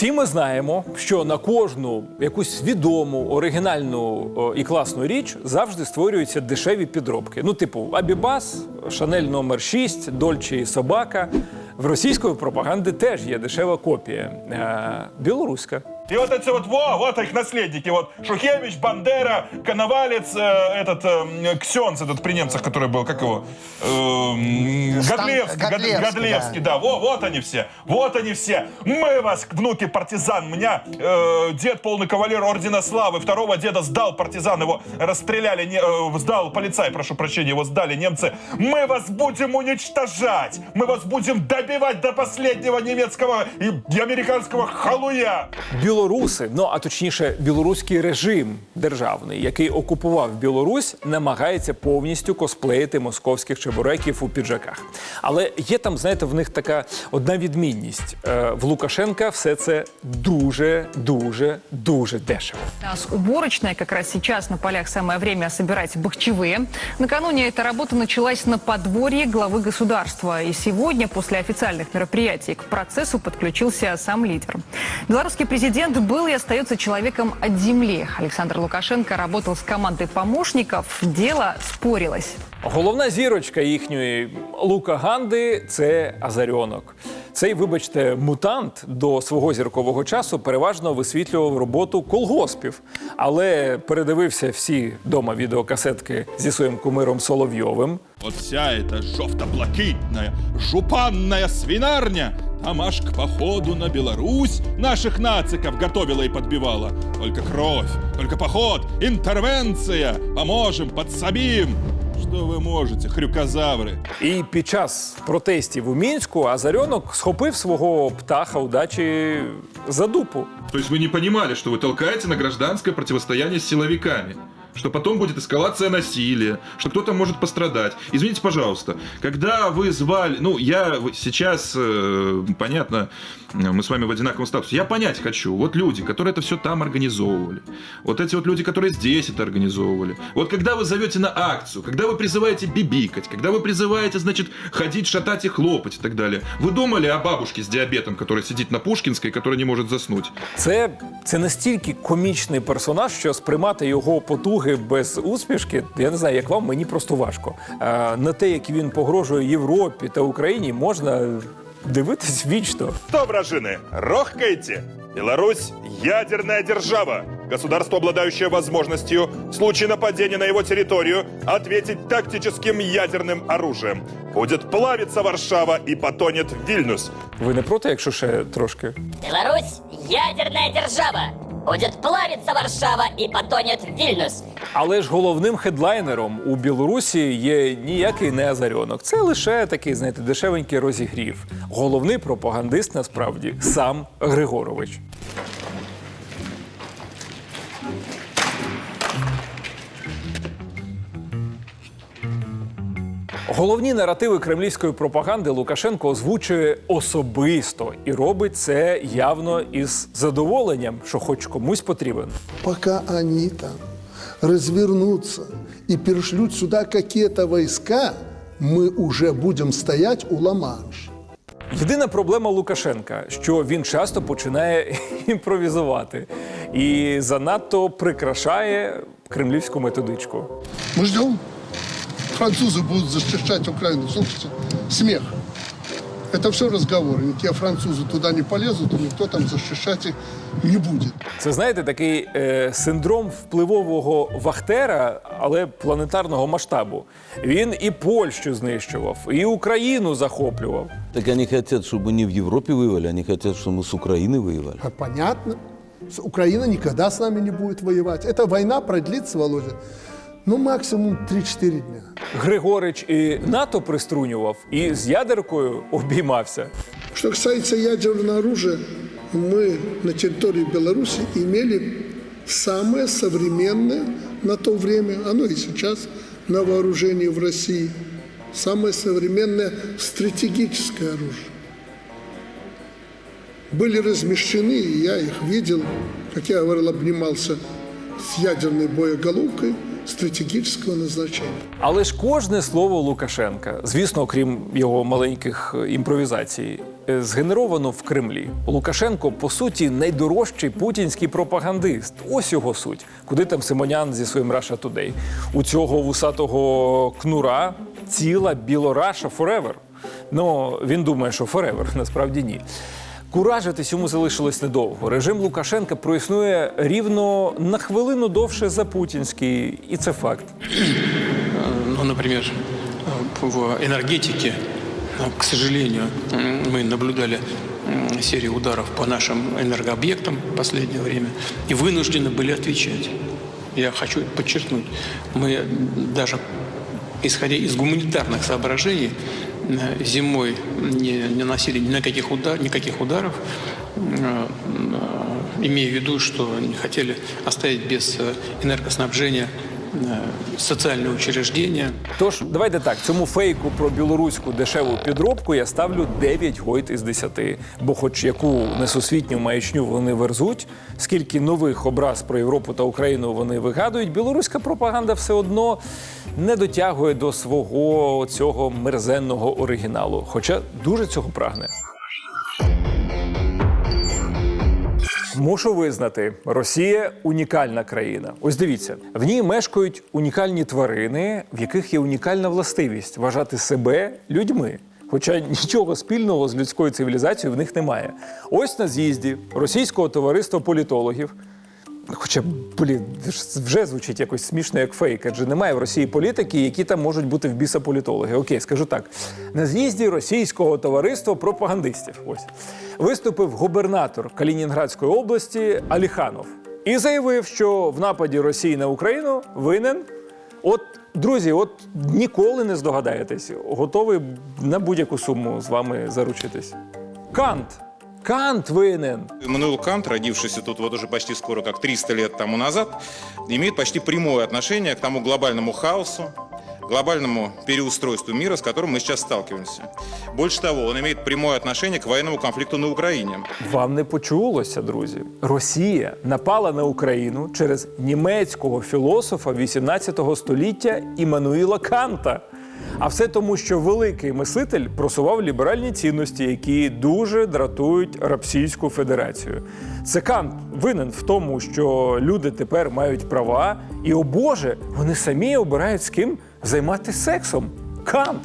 Всі ми знаємо, що на кожну якусь відому, оригінальну і класну річ завжди створюються дешеві підробки. Ну, типу, Абібас, Шанель номер 6, Дольче і Собака. В російської пропаганди теж є дешева копія. Е, білоруська. И вот эти вот, во, вот их наследники, вот Шухевич, Бандера, Коновалец, э, этот э, Ксенц, этот при немцах, который был, как его, Эм, Стан- Годлевский, Год- Годлевский, Годлевский, да. во, вот они все, вот они все. Мы вас, внуки партизан, у меня э, дед полный кавалер Ордена Славы, второго деда сдал партизан, его расстреляли, не, э, сдал полицай, прошу прощения, его сдали немцы. Мы вас будем уничтожать, мы вас будем добивать до последнего немецкого и американского халуя. Білоруси, ну а точніше, білоруський режим державний, який окупував Білорусь, намагається повністю косплеїти московських чебуреків у піджаках. Але є там, знаєте, в них така одна відмінність. Е, В Лукашенка все це дуже, дуже, дуже дешево. У нас уборочная как раз сейчас на полях самое время собирать бахчевые. Накануне эта работа началась на подворье главы государства. И сегодня, после официальных мероприятий, к процессу подключился сам лидер. Белорусский президент был и остается человеком от земли. Александр Лукашенко работал с командой помощников. Дело спорилось. Головна зірочка їхньої Лукаганди це Азарьонок. Цей, вибачте, мутант до свого зіркового часу переважно висвітлював роботу колгоспів, але передивився всі дома відеокасетки зі своїм кумиром Соловйовим. Вот вся эта жовто-блакитная, жупанная свинарня там аж к походу на Беларусь наших нациков готовила и подбивала. Только кровь, только поход, интервенция, поможем, подсобим. Что вы можете, хрюкозавры? І під час протестів у мінську Азарьонок схопив свого птаха удачі за дупу. То есть вы не понимали, что вы толкаете на гражданское противостояние с силовиками? Что потом будет эскалация насилия, что кто-то может пострадать. Извините, пожалуйста, когда вы звали... Ну, я сейчас, э, понятно, мы с вами в одинаковом статусе. Я понять хочу. Вот люди, которые это все там организовывали. Вот эти вот люди, которые здесь это организовывали. Вот когда вы зовете на акцию, когда вы призываете бибикать, когда вы призываете, значит, ходить, шатать и хлопать и так далее. Вы думали о бабушке с диабетом, которая сидит на Пушкинской, которая не может заснуть? Це, це настільки комічний персонаж, що сприймати його потуги без усмішки, я не знаю, як вам, мені просто важко. А, на те, як він погрожує Європі та Україні, можна дивитись вічно. Что, вражины, рохкаете? Беларусь – ядерная держава. Государство, обладающее возможностью в случае нападения на его территорию ответить тактическим ядерным оружием. Будет плавиться Варшава и потонет Вильнюс. Ви не проти, якщо ще трошки? Беларусь – ядерная держава. Будет плавиться Варшава і потонет Вільнюс. Але ж головним хедлайнером у Білорусі є ніякий не Азарьонок. Це лише такий, знаєте, дешевенький розігрів. Головний пропагандист насправді сам Григорович. Головні наративи кремлівської пропаганди Лукашенко озвучує особисто і робить це явно із задоволенням, що хоч комусь потрібен. пока они там развернутся и перешлют сюда какие-то войска, мы уже будем стоять у Ла-Манша. Єдина проблема Лукашенка, що він часто починає імпровізувати і занадто прикрашає кремлівську методичку. Мы ждем Французы будут защищать Украину. Слушайте, смех. Это все разговоры. Никакие французы туда не полезут, и никто там защищать их не будет. Це знаєте такий е, синдром впливового вахтера, але планетарного масштабу. Він і Польщу знищував, і Україну захоплював. Так они хотят, чтобы не в Европе воевали, они хотят, чтобы мы с Украиной воевали. А Понятно. С- Украина никогда с нами не будет воевать. Эта война продлится, Володя, ну, максимум 3-4 дня. Григорич і НАТО приструнював, и з ядеркою обіймався. Что касается ядерного оружия, мы на территории Беларуси имели самое современное на то время, оно и сейчас на вооружении в России, самое современное стратегическое оружие. Были размещены, и я их видел, как я говорил, обнимался с ядерной боеголовкой стратегического назначения. Але ж кожне слово Лукашенка, звісно, окрім його маленьких е, імпровізацій, е, згенеровано в Кремлі. Лукашенко, по суті, найдорожчий путінський пропагандист. Ось його суть. Куди там Симонян зі своїм Russia Today? У цього вусатого кнура ціла білораша Forever. Ну, він думає, що Forever, насправді ні. Куражитись йому залишилось недовго. Режим Лукашенка проіснує рівно на хвилину довше за путінський, і це факт. Ну, например, э, в энергетике, э, к сожалению, м, мы наблюдали м, серию ударов по нашим энергообъектам в последнее время и вынуждены были отвечать. Я хочу подчеркнуть, мы даже исходя из гуманитарных соображений э, зимой не, не наносили ни на каких удар, никаких ударов, э, э, имея в виду, что не хотели оставить без э, энергоснабжения э, социальные учреждения. Тож, давайте так, цьому фейку про білоруську дешеву підробку я ставлю 9 гойт із 10. Бо, хоч яку несусвітню маячню вони верзуть, скільки нових образ про Європу та Україну вони вигадують, білоруська пропаганда все одно не дотягує до свого цього мерзенного оригіналу. Хоча дуже цього прагне. Мушу визнати, Росія унікальна країна. Ось дивіться, в ній мешкають унікальні тварини, в яких є унікальна властивість вважати себе людьми. Хоча нічого спільного з людською цивілізацією в них немає. Ось на з'їзді російського товариства політологів. Хоча, блін, вже звучить якось смішно, як фейк, адже немає в Росії політики, які там можуть бути в біса політологи. Окей, скажу так. На з'їзді російського товариства пропагандистів ось виступив губернатор Калінінградської області Аліханов і заявив, що в нападі Росії на Україну винен. От, друзі, от ніколи не здогадаєтесь, готовий на будь-яку суму з вами заручитись. Кант. Кант винен. Иммануил Кант, родившийся тут вот уже почти скоро как 300 лет тому назад, имеет почти прямое отношение к тому глобальному хаосу, глобальному переустройству мира, с которым мы сейчас сталкиваемся. Больше того, он имеет прямое отношение к военному конфликту на Украине. Вам не почулося, друзі. Росія напала на Україну через німецького філософа 18 століття Іммануїла Канта. А все тому, що великий мислитель просував ліберальні цінності, які дуже дратують Рабсійську Федерацію. Це Кант винен в тому, що люди тепер мають права, і о Боже, вони самі обирають з ким займатися сексом. Кант,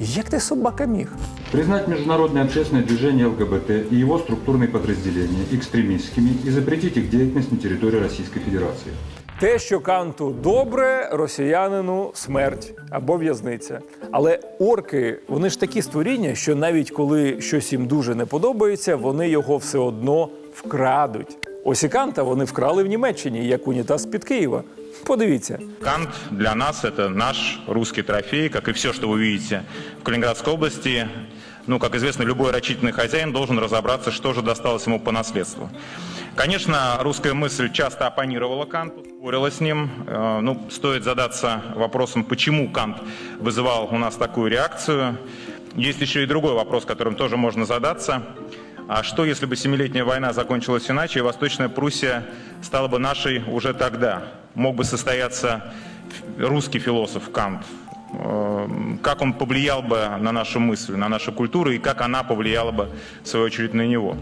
як ти собака міг? Признать международное общественное движение ЛГБТ и его структурные подразделения экстремистскими и запретить их деятельность на территории Российской Федерации. Те, що Канту добре, росіянину смерть або в'язниця. Але орки, вони ж такі створіння, що навіть коли щось їм дуже не подобається, вони його все одно вкрадуть. Ось і Канта вони вкрали в Німеччині, як унітаз під Києва. Подивіться. Кант для нас это наш русский трофей, как и все, что вы видите в Калининградской области. Ну, как известно, любой рачительный хозяин должен разобраться, что же досталось ему по наследству. Конечно, русская мысль часто оппонировала Канту, спорила с ним. Э, Ну, стоит задаться вопросом, почему Кант вызывал у нас такую реакцию. Есть еще и другой вопрос, которым тоже можно задаться. А что, если бы Семилетняя война закончилась иначе, и Восточная Пруссия стала бы нашей уже тогда? Мог бы состояться русский философ Кант. Э, Как он повлиял бы на нашу мысль, на нашу культуру, и как она повлияла бы, в свою очередь, на него?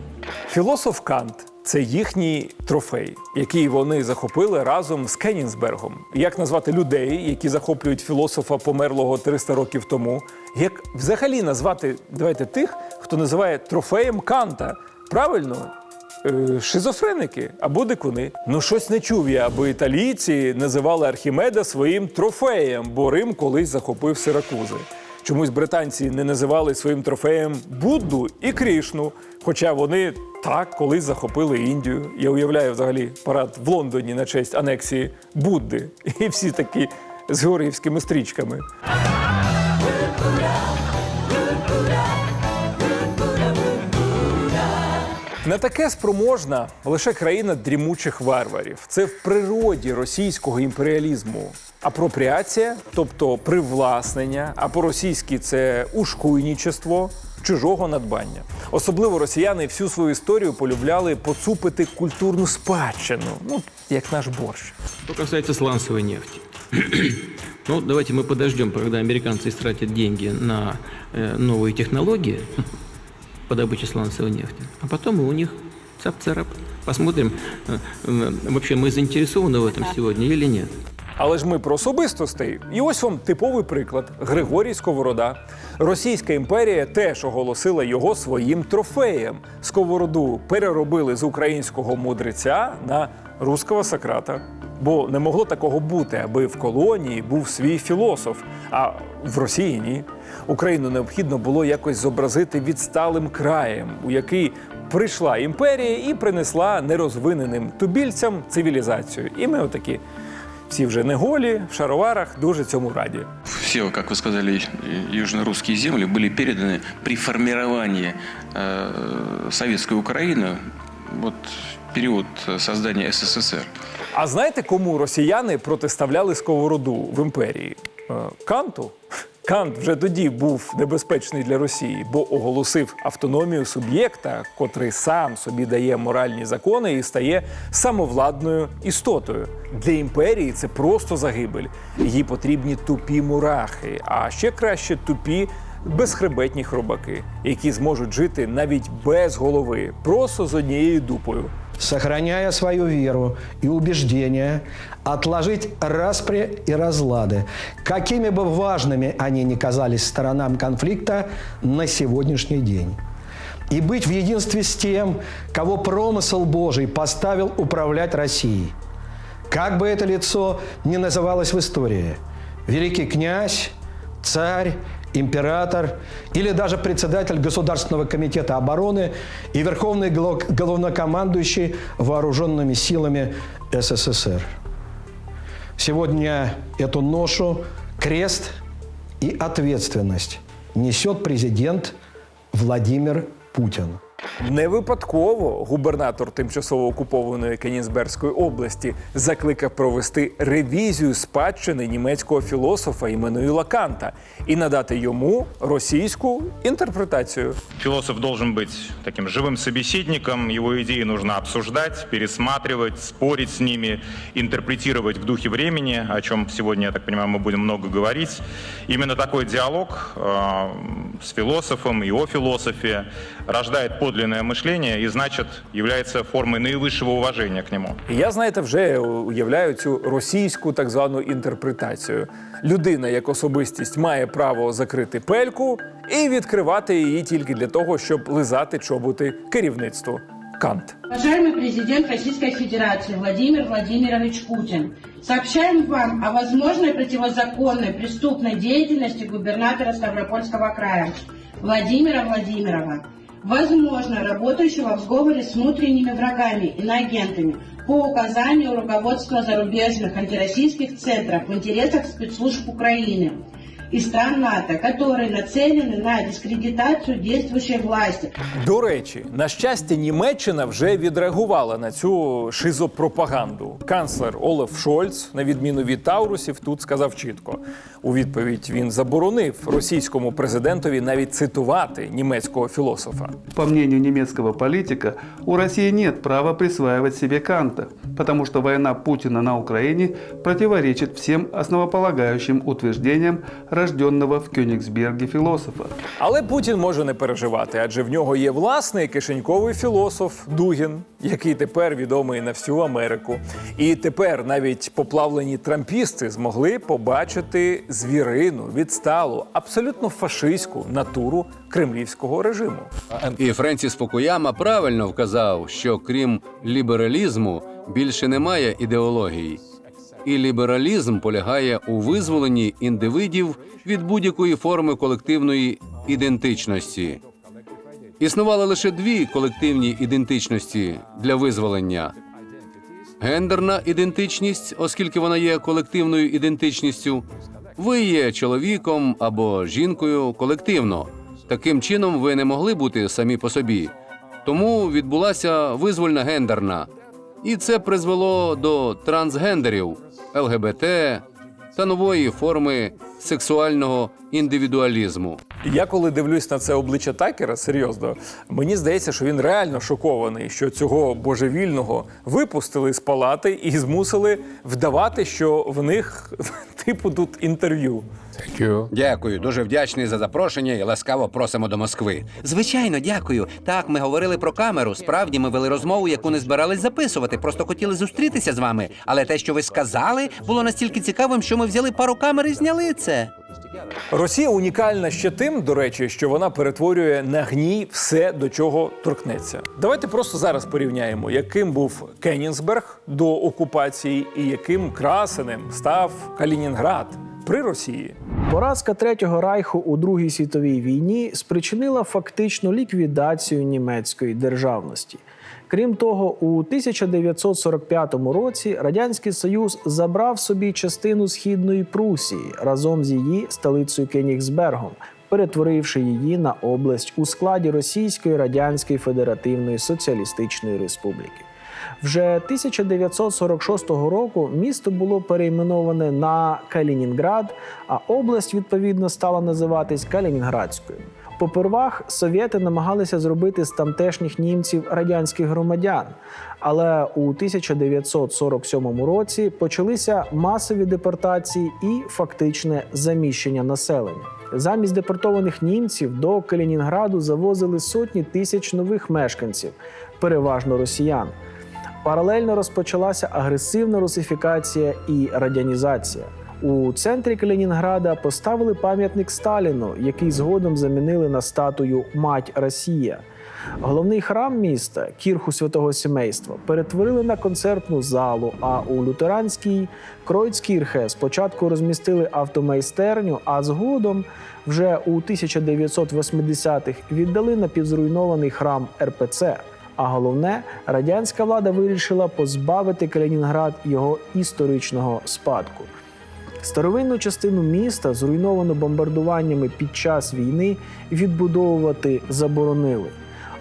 Філософ Кант це їхній трофей, який вони захопили разом з Кенінсбергом. Як назвати людей, які захоплюють філософа померлого 300 років тому? Як взагалі назвати давайте тих, хто називає трофеєм Канта? Правильно? Е, Шизофреники або дикуни. Ну щось не чув я, аби італійці називали Архімеда своїм трофеєм, бо Рим колись захопив Сиракузи. Чомусь британці не називали своїм трофеєм Будду і Крішну, хоча вони так колись захопили Індію. Я уявляю взагалі парад в Лондоні на честь анексії Будди. І всі такі з георгіївськими стрічками. Не таке спроможна лише країна дрімучих варварів. Це в природі російського імперіалізму Апропріація, тобто привласнення, а по-російськи це ушкуйнічество, чужого надбання. Особливо росіяни всю свою історію полюбляли поцупити культурну спадщину, ну як наш борщ. Что касается сланцевой нефти. Ну, давайте мы подождем, когда американцы истратят деньги на э, новые технологии. по добыче сланцевой нефти. А потом и у них цап-царап. Посмотрим, э, э, вообще мы заинтересованы в этом сегодня или нет. Але ж ми про особистостей. І ось вам типовий приклад: Григорій Сковорода. Російська імперія теж оголосила його своїм трофеєм. Сковороду переробили з українського мудреця на руского Сократа. Бо не могло такого бути, аби в колонії був свій філософ, а в Росії ні. Україну необхідно було якось зобразити відсталим краєм, у який прийшла імперія і принесла нерозвиненим тубільцям цивілізацію. І ми отакі всі вже не голі, в шароварах, дуже цьому раді. Все, как вы сказали, э, южно-русские земли были переданы при формировании э, советской Украины вот, в период создания СССР. А знаєте, кому росіяни протиставляли сковороду в імперії? Е, Канту. Кант вже тоді був небезпечний для Росії, бо оголосив автономію суб'єкта, котрий сам собі дає моральні закони і стає самовладною істотою. Для імперії це просто загибель. Їй потрібні тупі мурахи, а ще краще тупі безхребетні хробаки, які зможуть жити навіть без голови, просто з однією дупою. Сохраняя свою веру и убеждения, отложить распри и разлады, какими бы важными они ни казались сторонам конфликта на сегодняшний день. И быть в единстве с тем, кого промысел Божий поставил управлять Россией. Как бы это лицо ни называлось в истории – великий князь, царь, император или даже председатель Государственного комитета обороны и верховный глав- главнокомандующий вооруженными силами СССР. Сегодня эту ношу, крест и ответственность несет президент Владимир Путин. Не випадково губернатор тимчасово окупованої Кенігсберзької області закликав провести ревізію спадщини німецького філософа Іммануїла Канта і надати йому російську інтерпретацію. Философ должен быть таким живым собеседником, его идеи нужно обсуждать, пересматривать, спорить с ними, интерпретировать в духе времени, о чем сегодня, я так понимаю, мы будем много говорить. Именно такой диалог э, с философом и о философе рождает подлинное мышление и, значит, является формой наивысшего уважения к нему. І я, знаєте, вже уявляю цю російську так звану інтерпретацію. Людина як особистість має право закрити пельку і відкривати її тільки для того, щоб лизати чоботи керівництву. Кант. Уважаемый президент Российской Федерации Владимир Владимирович Путин, сообщаем вам о возможной противозаконной преступной деятельности губернатора Ставропольского края Владимира Владимирова, Возможно работающего в сговоре с внутренними врагами, иноагентами, по указанию руководства зарубежных антироссийских центров в интересах спецслужб Украины и стран НАТО, которые нацелены на дискредитацию действующей власти, До речі, на щастя, Німеччина вже відреагувала на цю шизопропаганду. Канцлер Олаф Шольц, на відміну від Таурусів, тут сказав чітко. У відповідь він заборонив російському президентові навіть цитувати німецького філософа. По мнению немецкого политика, у России нет права присваивать себе Канта, потому что война Путина на Украине противоречит всем основополагающим утверждениям рожденного в Кёнигсберге философа. Але Путін може не переживати, адже в нього є власний кишеньковий філософ Дугін, який тепер відомий на всю Америку. І тепер навіть поплавлені трампісти змогли побачити звірину, відсталу, абсолютно фашистську натуру кремлівського режиму. І Френсіс Фукуяма правильно вказав, що крім лібералізму більше немає ідеології. І лібералізм полягає у визволенні індивидів від будь-якої форми колективної ідентичності. Існували лише дві колективні ідентичності для визволення: гендерна ідентичність, оскільки вона є колективною ідентичністю. Ви є чоловіком або жінкою колективно. Таким чином, ви не могли бути самі по собі. Тому відбулася визвольна гендерна. І це призвело до трансгендерів, ЛГБТ та нової форми сексуального індивідуалізму. Я коли дивлюсь на це обличчя Такера, серйозно, мені здається, що він реально шокований, що цього божевільного випустили з палати і змусили вдавати, що в них типу тут інтерв'ю. Дякую, дуже вдячний за запрошення і ласкаво просимо до Москви. Звичайно, дякую. Так, ми говорили про камеру. Справді ми вели розмову, яку не збирались записувати. Просто хотіли зустрітися з вами. Але те, що ви сказали, було настільки цікавим, що ми взяли пару камер і зняли це. Росія унікальна ще тим, до речі, що вона перетворює на гній все, до чого торкнеться. Давайте просто зараз порівняємо, яким був Кенінсберг до окупації і яким красеним став Калінінград при Росії. Поразка Третього райху у Другій світовій війні спричинила фактичну ліквідацію німецької державності. Крім того, у 1945 році Радянський Союз забрав собі частину східної Прусії разом з її столицею Кенігсбергом, перетворивши її на область у складі Російської Радянської Федеративної Соціалістичної Республіки. Вже 1946 року місто було перейменоване на Калінінград, а область відповідно стала називатись Калінінградською. Попервах совєти намагалися зробити з тамтешніх німців радянських громадян, але у 1947 році почалися масові депортації і фактичне заміщення населення. Замість депортованих німців до Калінінграду завозили сотні тисяч нових мешканців, переважно росіян. Паралельно розпочалася агресивна русифікація і радянізація. У центрі Калінінграда поставили пам'ятник Сталіну, який згодом замінили на статую Мать Росія. Головний храм міста, кірху святого сімейства, перетворили на концертну залу. А у лютеранській Кройцкірхе спочатку розмістили автомайстерню, а згодом, вже у 1980-х, віддали напівзруйнований храм РПЦ. А головне, радянська влада вирішила позбавити Калінінград його історичного спадку. Старовинну частину міста, зруйновану бомбардуваннями під час війни, відбудовувати заборонили.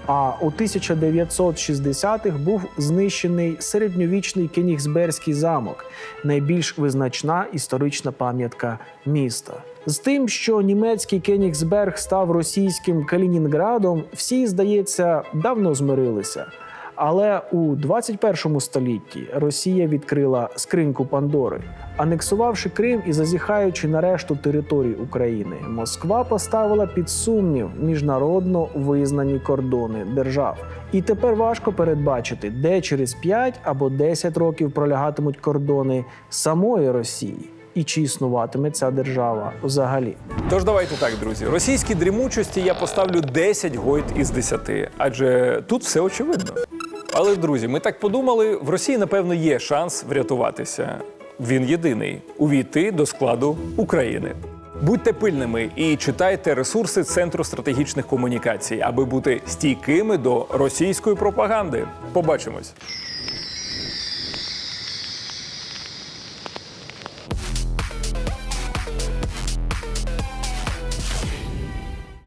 А у 1960-х був знищений середньовічний Кенігсберзький замок, найбільш визначна історична пам'ятка міста. З тим, що німецький Кенігсберг став російським Калінінградом, всі, здається, давно змирилися. Але у 21 столітті Росія відкрила скриньку Пандори, анексувавши Крим і зазіхаючи на решту територій України, Москва поставила під сумнів міжнародно визнані кордони держав. І тепер важко передбачити, де через 5 або 10 років пролягатимуть кордони самої Росії, і чи існуватиме ця держава взагалі. Тож давайте так, друзі. Російській дрімучості я поставлю 10 гойд із 10, адже тут все очевидно. Але, друзі, ми так подумали, в Росії, напевно, є шанс врятуватися. Він єдиний увійти до складу України. Будьте пильними і читайте ресурси Центру стратегічних комунікацій, аби бути стійкими до російської пропаганди. Побачимось.